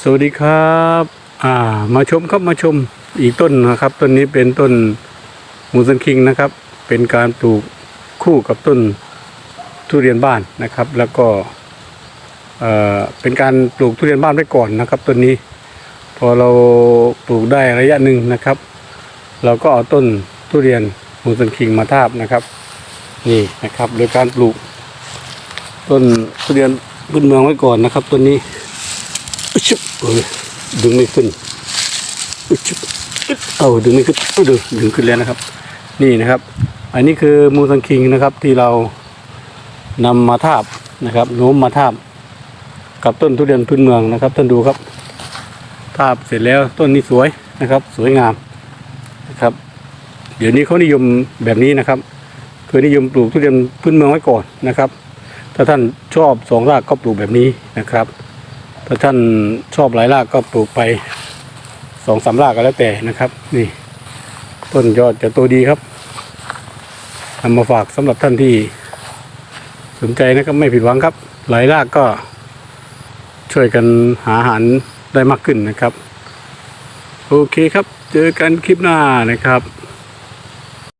สวัสดีครับอ่ามาชมครับมาชมอีกต้นนะครับ ต้นนี้เป็นต้นมูสันคิงนะครับ เป็นการปลูกคู่กับต้นทุเรียนบ้านนะครับ แล้วก็เอ่อเป็นการปลูกทุเรียนบ้านไว้ก่อนนะครับต้นนี้ พอเราปลูกได้ระยะหนึ่งนะครับ เราก็เอาต้นทุเรียนมูสันคิงมาทาบนะครับ นี่นะครับ โดยการปลูกต้นทุเรียนพื้นเมืองไว้ก่อนนะครับต้นนี้ ชุบโอ้ยดึงไม่ขึ้นอุชุบอึ๊ดเอาดึงไม่ขึ้นอุดึงดึงขึ้นแล้วนะครับ นี่นะครับ อันนี้คือมูสังคิงนะครับที่เรานำมาทาบนะครับโน้มมาทาบ กับต้นทุเรียนพื้นเมืองนะครับท่านดูครับ ทาบเสร็จแล้วต้นนี้สวยนะครับ สวยงามนะครับ เดี๋ยวนี้เขานิยมแบบนี้นะครับคือนิยมปลูกทุเรียนพื้นเมืองไว้ก่อนนะครับ ถ้าท่านชอบสองรากก็ปลูกแบบนี้นะครับ ถ้าท่านชอบหลายรากก็ปลูกไปสองสามรากก็แล้วแต่นะครับ นี่ ต้นยอดจะโตดีครับนำมาฝากสำหรับท่านที่สนใจนะครับไม่ผิดหวังครับ หลายรากก็ช่วยกันหาอาหารได้มากขึ้นนะครับ โอเคครับ เจอกันคลิปหน้านะครับ